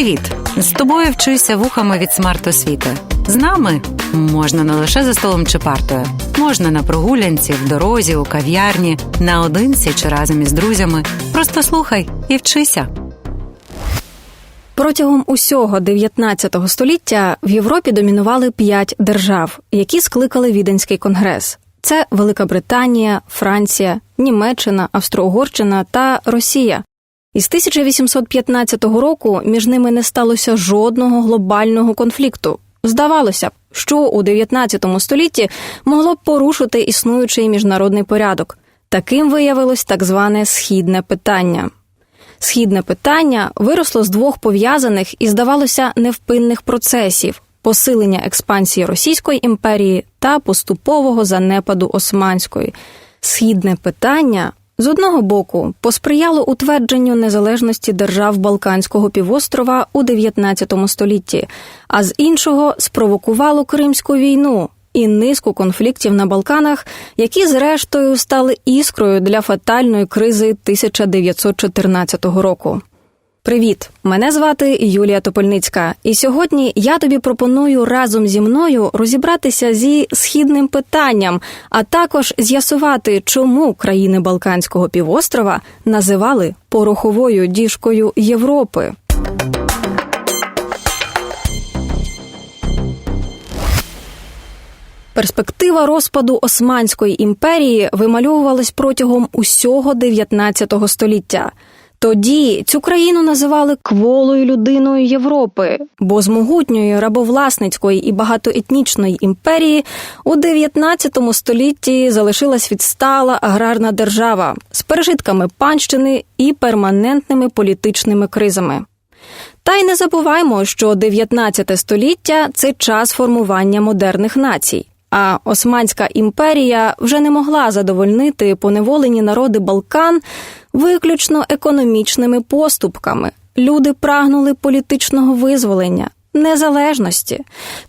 Привіт! З тобою вчуся вухами від смарт-освіти. З нами можна не лише за столом чи партою, можна на прогулянці, в дорозі, у кав'ярні, наодинці чи разом із друзями. Просто слухай і вчися. Протягом усього 19 століття в Європі домінували п'ять держав, які скликали Віденський конгрес. Це Велика Британія, Франція, Німеччина, Австро-Угорщина та Росія. Із 1815 року між ними не сталося жодного глобального конфлікту. Здавалося б, що у 19 столітті могло б порушити існуючий міжнародний порядок. Таким виявилось так зване східне питання. Східне питання виросло з двох пов'язаних і, здавалося, невпинних процесів посилення експансії Російської імперії та поступового занепаду Османської. Східне питання з одного боку посприяло утвердженню незалежності держав Балканського півострова у 19 столітті, а з іншого спровокувало Кримську війну і низку конфліктів на Балканах, які зрештою стали іскрою для фатальної кризи 1914 року. Привіт! Мене звати Юлія Топольницька, і сьогодні я тобі пропоную разом зі мною розібратися зі східним питанням, а також з'ясувати, чому країни Балканського півострова називали пороховою діжкою Європи. Перспектива розпаду Османської імперії вимальовувалась протягом усього 19 століття. Тоді цю країну називали кволою людиною Європи, бо з могутньої рабовласницької і багатоетнічної імперії у 19 столітті залишилась відстала аграрна держава з пережитками панщини і перманентними політичними кризами. Та й не забуваймо, що 19 століття це час формування модерних націй. А Османська імперія вже не могла задовольнити поневолені народи Балкан виключно економічними поступками. Люди прагнули політичного визволення, незалежності.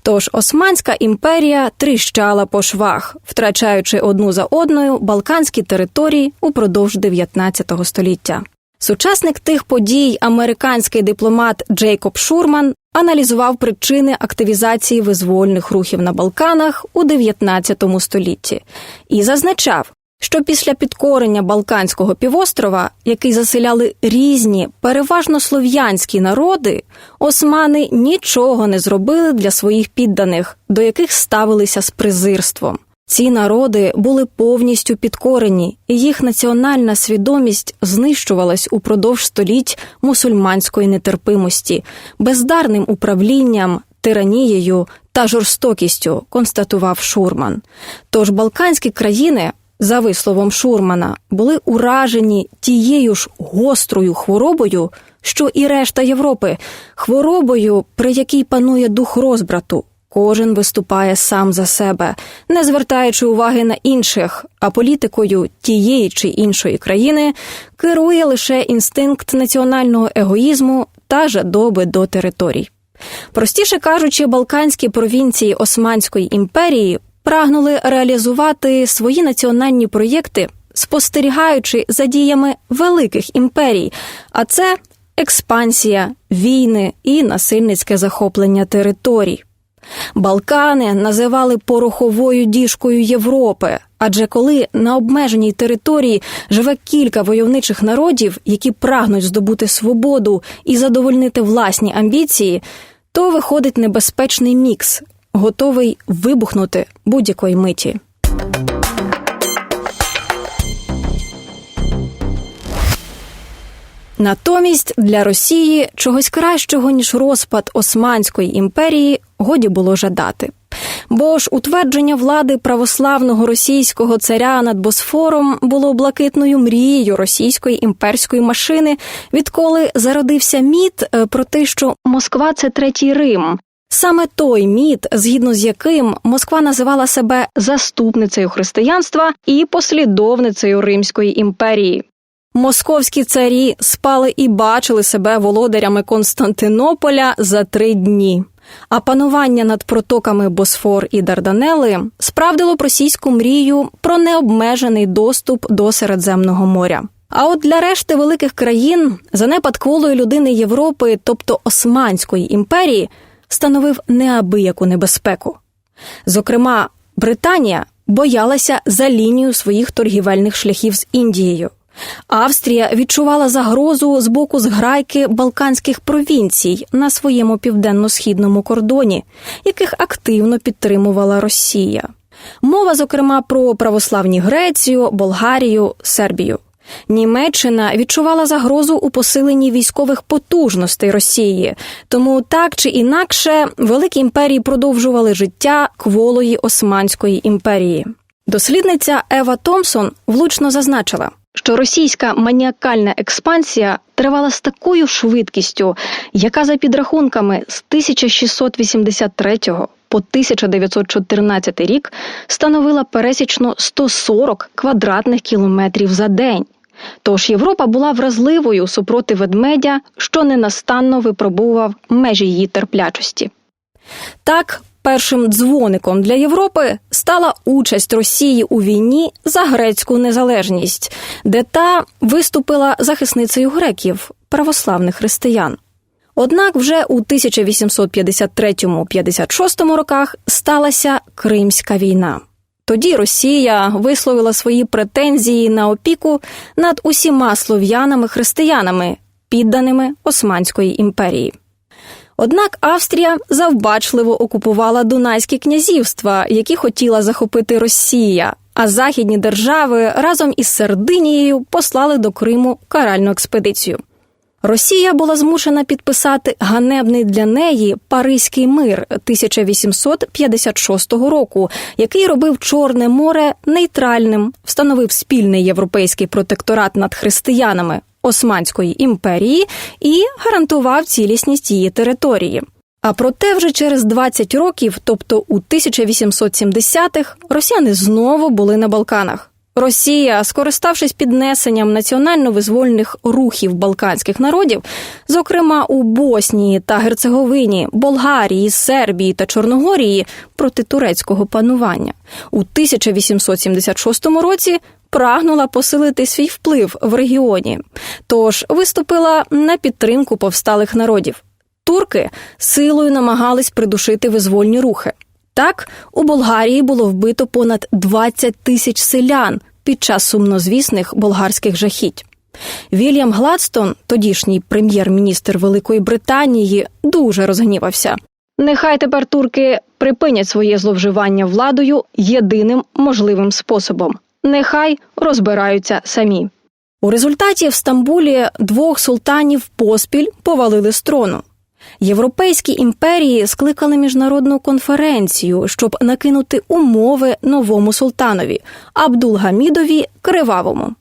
Тож Османська імперія тріщала по швах, втрачаючи одну за одною балканські території упродовж 19 століття. Сучасник тих подій, американський дипломат Джейкоб Шурман, аналізував причини активізації визвольних рухів на Балканах у 19 столітті і зазначав, що після підкорення Балканського півострова, який заселяли різні, переважно слов'янські народи, османи нічого не зробили для своїх підданих, до яких ставилися з презирством. Ці народи були повністю підкорені, і їх національна свідомість знищувалась упродовж століть мусульманської нетерпимості, бездарним управлінням, тиранією та жорстокістю, констатував Шурман. Тож балканські країни, за висловом Шурмана, були уражені тією ж гострою хворобою, що і решта Європи, хворобою, при якій панує дух розбрату. Кожен виступає сам за себе, не звертаючи уваги на інших, а політикою тієї чи іншої країни керує лише інстинкт національного егоїзму та жадоби до територій. Простіше кажучи, балканські провінції Османської імперії прагнули реалізувати свої національні проєкти, спостерігаючи за діями великих імперій, а це експансія, війни і насильницьке захоплення територій. Балкани називали пороховою діжкою Європи, адже коли на обмеженій території живе кілька войовничих народів, які прагнуть здобути свободу і задовольнити власні амбіції, то виходить небезпечний мікс, готовий вибухнути будь-якої миті. Натомість для Росії чогось кращого ніж розпад Османської імперії годі було жадати. Бо ж утвердження влади православного російського царя над Босфором було блакитною мрією російської імперської машини, відколи зародився міт е, про те, що Москва це третій Рим. Саме той міт, згідно з яким Москва називала себе заступницею християнства і послідовницею Римської імперії. Московські царі спали і бачили себе володарями Константинополя за три дні. А панування над протоками Босфор і Дарданели справдило російську мрію про необмежений доступ до Середземного моря. А от для решти великих країн занепад кволої людини Європи, тобто Османської імперії, становив неабияку небезпеку. Зокрема, Британія боялася за лінію своїх торгівельних шляхів з Індією. Австрія відчувала загрозу з боку зграйки балканських провінцій на своєму південно-східному кордоні, яких активно підтримувала Росія. Мова, зокрема, про православні Грецію, Болгарію, Сербію. Німеччина відчувала загрозу у посиленні військових потужностей Росії, тому так чи інакше великі імперії продовжували життя кволої Османської імперії. Дослідниця Ева Томсон влучно зазначила, що російська маніакальна експансія тривала з такою швидкістю, яка за підрахунками з 1683 по 1914 рік становила пересічно 140 квадратних кілометрів за день. Тож Європа була вразливою супроти ведмедя, що ненастанно випробував межі її терплячості. Так, першим дзвоником для Європи стала участь Росії у війні за грецьку незалежність, де та виступила захисницею греків, православних християн. Однак вже у 1853-56 роках сталася Кримська війна. Тоді Росія висловила свої претензії на опіку над усіма слов'янами-християнами, підданими Османської імперії. Однак Австрія завбачливо окупувала Дунайські князівства, які хотіла захопити Росія, а західні держави разом із Сардинією послали до Криму каральну експедицію. Росія була змушена підписати ганебний для неї Паризький мир 1856 року, який робив Чорне море нейтральним, встановив спільний європейський протекторат над християнами Османської імперії і гарантував цілісність її території. А проте вже через 20 років, тобто у 1870-х, росіяни знову були на Балканах. Росія, скориставшись піднесенням національно-визвольних рухів балканських народів, зокрема у Боснії та Герцеговині, Болгарії, Сербії та Чорногорії проти турецького панування, у 1876 році прагнула посилити свій вплив в регіоні, тож виступила на підтримку повсталих народів. Турки силою намагались придушити визвольні рухи. Так, у Болгарії було вбито понад 20 тисяч селян під час сумнозвісних болгарських жахіть. Вільям Гладстон, тодішній прем'єр-міністр Великої Британії, дуже розгнівався. Нехай тепер турки припинять своє зловживання владою єдиним можливим способом. Нехай розбираються самі. У результаті в Стамбулі двох султанів поспіль повалили з трону. Європейські імперії скликали міжнародну конференцію, щоб накинути умови новому султанові Абдулгамідові Кривавому.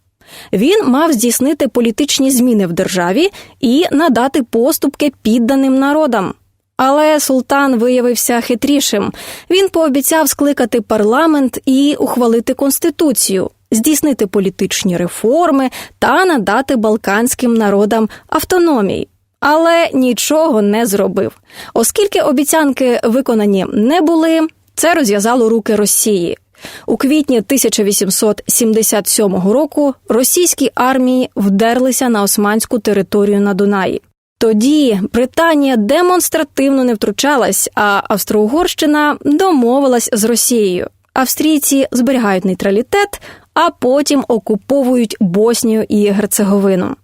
Він мав здійснити політичні зміни в державі і надати поступки підданим народам. Але султан виявився хитрішим. Він пообіцяв скликати парламент і ухвалити конституцію, здійснити політичні реформи та надати балканським народам автономії але нічого не зробив. Оскільки обіцянки виконані не були, це розв'язало руки Росії. У квітні 1877 року російські армії вдерлися на османську територію на Дунаї. Тоді Британія демонстративно не втручалась, а Австро-Угорщина домовилась з Росією. Австрійці зберігають нейтралітет, а потім окуповують Боснію і Герцеговину.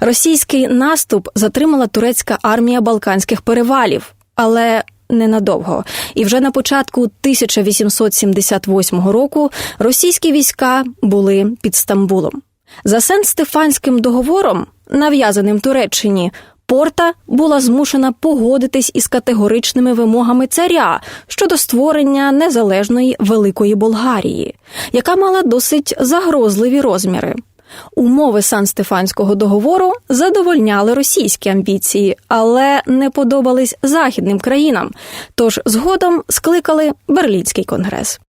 Російський наступ затримала турецька армія Балканських перевалів, але ненадовго. І вже на початку 1878 року російські війська були під Стамбулом. За Сен-Стефанським договором, нав'язаним Туреччині, Порта була змушена погодитись із категоричними вимогами царя щодо створення незалежної Великої Болгарії, яка мала досить загрозливі розміри. Умови Сан-Стефанського договору задовольняли російські амбіції, але не подобались західним країнам. Тож згодом скликали Берлінський конгрес.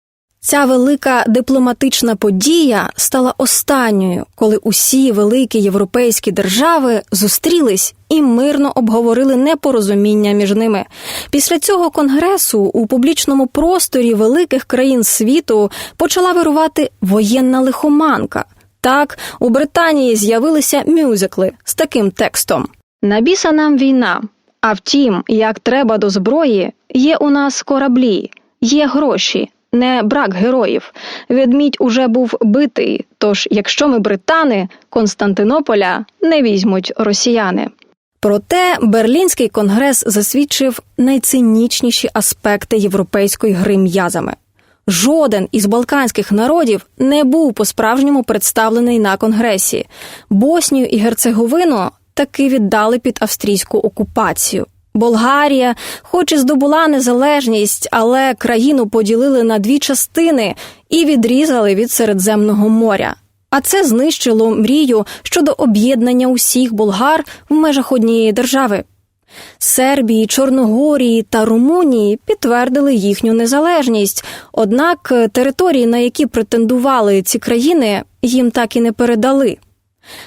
Ця велика дипломатична подія стала останньою, коли усі великі європейські держави зустрілись і мирно обговорили непорозуміння між ними. Після цього конгресу у публічному просторі великих країн світу почала вирувати воєнна лихоманка. Так, у Британії з'явилися мюзикли з таким текстом: Набіса нам війна. А втім, як треба до зброї, є у нас кораблі, є гроші, не брак героїв. Ведмідь уже був битий. Тож, якщо ми британи, Константинополя не візьмуть росіяни. Проте Берлінський конгрес засвідчив найцинічніші аспекти європейської гри м'язами. Жоден із балканських народів не був по-справжньому представлений на конгресі. Боснію і Герцеговину таки віддали під австрійську окупацію. Болгарія, хоч і здобула незалежність, але країну поділили на дві частини і відрізали від Середземного моря. А це знищило мрію щодо об'єднання усіх болгар в межах однієї держави. Сербії, Чорногорії та Румунії підтвердили їхню незалежність, однак території, на які претендували ці країни, їм так і не передали.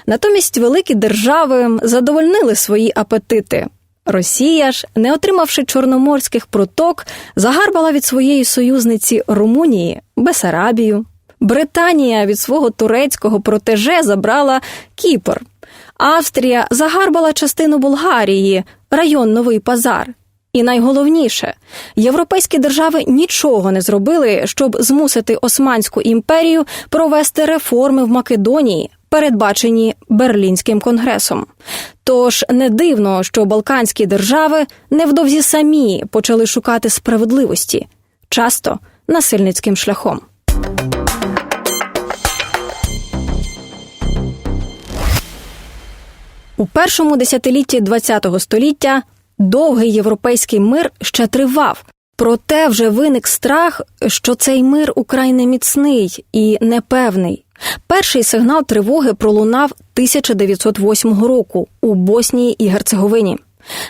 Натомість великі держави задовольнили свої апетити. Росія ж, не отримавши чорноморських проток, загарбала від своєї союзниці Румунії Бесарабію. Британія від свого турецького протеже забрала Кіпр. Австрія загарбала частину Болгарії, район Новий Пазар. І найголовніше, європейські держави нічого не зробили, щоб змусити Османську імперію провести реформи в Македонії, передбачені Берлінським конгресом. Тож не дивно, що Балканські держави невдовзі самі почали шукати справедливості, часто насильницьким шляхом. У першому десятилітті ХХ століття довгий європейський мир ще тривав. Проте вже виник страх, що цей мир украй неміцний і непевний. Перший сигнал тривоги пролунав 1908 року у Боснії і Герцеговині.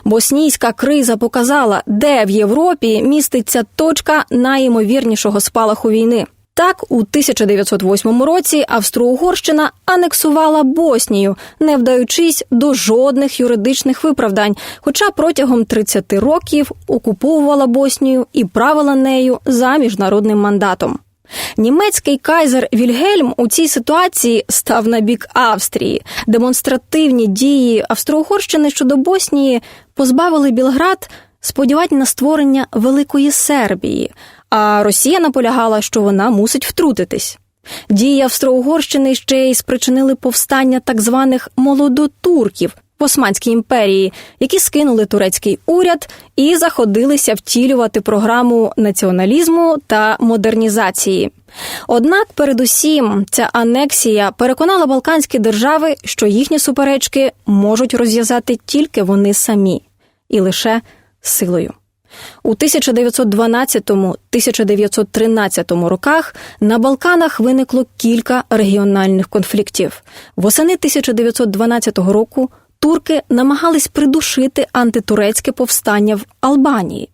Боснійська криза показала, де в Європі міститься точка найімовірнішого спалаху війни. Так, у 1908 році Австро-Угорщина анексувала Боснію, не вдаючись до жодних юридичних виправдань, хоча протягом 30 років окуповувала Боснію і правила нею за міжнародним мандатом. Німецький кайзер Вільгельм у цій ситуації став на бік Австрії. Демонстративні дії Австро-Угорщини щодо Боснії позбавили Білград сподівань на створення великої Сербії. А Росія наполягала, що вона мусить втрутитись. Дії Австро-Угорщини ще й спричинили повстання так званих молодотурків в Османській імперії, які скинули турецький уряд і заходилися втілювати програму націоналізму та модернізації. Однак, передусім, ця анексія переконала балканські держави, що їхні суперечки можуть розв'язати тільки вони самі, і лише силою. У 1912-1913 роках на Балканах виникло кілька регіональних конфліктів. Восени 1912 року турки намагались придушити антитурецьке повстання в Албанії.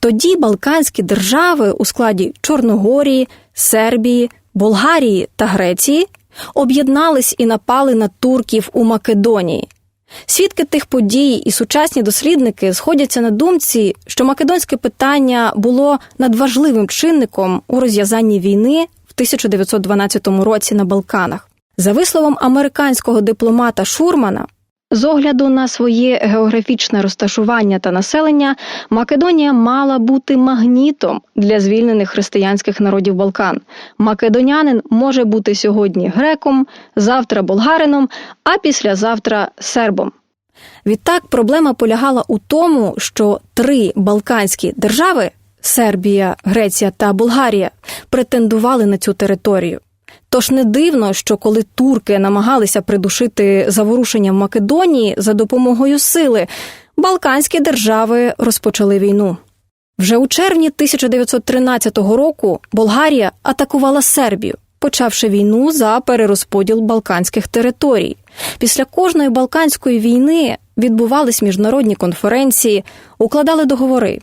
Тоді Балканські держави у складі Чорногорії, Сербії, Болгарії та Греції об'єднались і напали на турків у Македонії. Свідки тих подій і сучасні дослідники сходяться на думці, що македонське питання було надважливим чинником у розв'язанні війни в 1912 році на Балканах. За висловом американського дипломата Шурмана, з огляду на своє географічне розташування та населення, Македонія мала бути магнітом для звільнених християнських народів Балкан. Македонянин може бути сьогодні греком, завтра болгарином, а післязавтра сербом. Відтак проблема полягала у тому, що три балканські держави Сербія, Греція та Болгарія претендували на цю територію. Тож не дивно, що коли турки намагалися придушити заворушення в Македонії за допомогою сили, Балканські держави розпочали війну. Вже у червні 1913 року Болгарія атакувала Сербію, почавши війну за перерозподіл балканських територій. Після кожної балканської війни відбувались міжнародні конференції, укладали договори.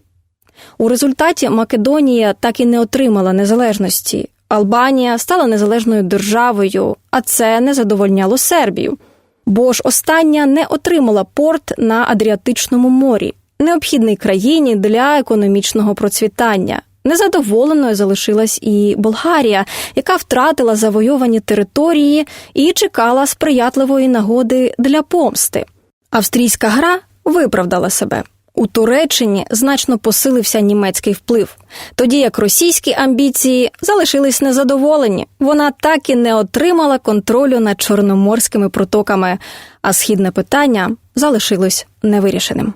У результаті Македонія так і не отримала незалежності. Албанія стала незалежною державою, а це не задовольняло Сербію. Бо ж остання не отримала порт на Адріатичному морі, необхідний країні для економічного процвітання. Незадоволеною залишилась і Болгарія, яка втратила завойовані території і чекала сприятливої нагоди для помсти. Австрійська гра виправдала себе. У Туреччині значно посилився німецький вплив, тоді як російські амбіції залишились незадоволені. Вона так і не отримала контролю над чорноморськими протоками, а східне питання залишилось невирішеним.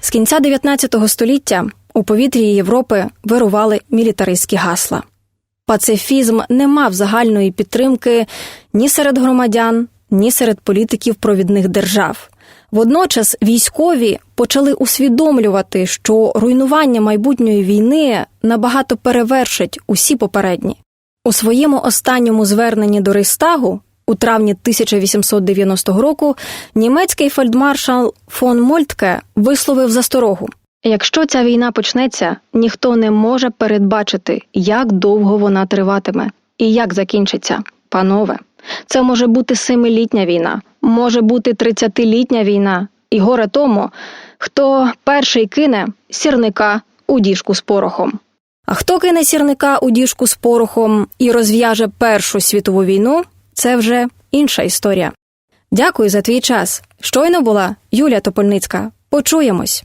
З кінця 19 століття у повітрі Європи вирували мілітаристські гасла. Пацифізм не мав загальної підтримки ні серед громадян, ні серед політиків провідних держав. Водночас військові почали усвідомлювати, що руйнування майбутньої війни набагато перевершить усі попередні. У своєму останньому зверненні до Рейхстагу у травні 1890 року німецький фельдмаршал фон Мольтке висловив засторогу. Якщо ця війна почнеться, ніхто не може передбачити, як довго вона триватиме і як закінчиться. Панове, це може бути семилітня війна, може бути тридцятилітня війна, і горе тому, хто перший кине сірника у діжку з порохом. А хто кине сірника у діжку з порохом і розв'яже Першу світову війну, це вже інша історія. Дякую за твій час. Щойно була Юлія Топольницька. Почуємось.